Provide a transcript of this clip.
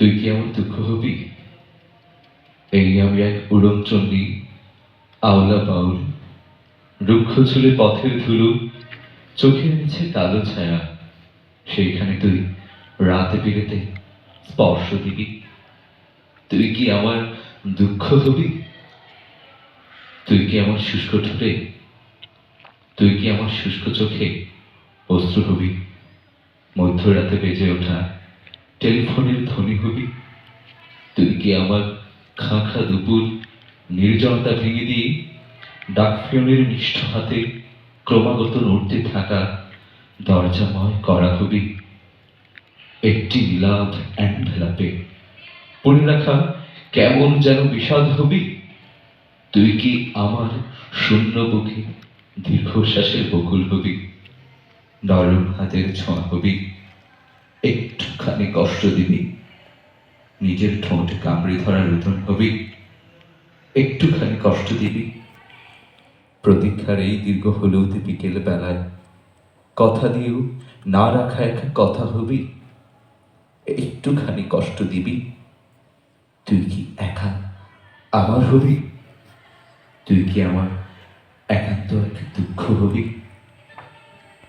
তুই কি আমার দুঃখ হবি? এই আমি এক উড়নচণ্ডী আওলা বাউল। রুক্ষ চুলে পথের ধুলো, চোখের নিচে কালো ছায়া। সেইখানে তুই রাতে বিরেতে স্পর্শ দিবি। তুই কি আমার দুঃখ হবি? তুই কি আমার শুষ্ক ঠোঁটে? তুই কি আমার শুষ্ক চোখে অশ্রু হবি? মধ্যরাতে বেজে ওঠা টেলিফোনের ধ্বনি হবি। তুই কি আমার খাঁ খাঁ দুপুর নির্জনতা ভেঙে দিয়ে ডাকফিয়নের নিষ্ঠ হাতে ক্রমাগত নড়তে থাকা দরজাময় করা হবি? একটি নীলাভ অ্যান্ডভেলাপে পড়ে রাখা কেমন যেন বিষাদ হবি? তুই কি আমার শূন্য বুকে দীর্ঘশ্বাসের বকুল হবি? নরম হাতের ছোঁয়া হবি? একটুখানি কষ্ট দিবি নিজের ঠোঁট কামড়ে ধরার রোদন হবি একটুখানি কষ্ট দিবি প্রতীক্ষার এই দীর্ঘ হলুদ বিকেল বেলায় কথা দিয়েও না রাখা এক কথা হবি একটুখানি কষ্ট দিবি। তুই কি একা আমার হবি? তুই কি আমার একান্ত এক দুঃখ হবি?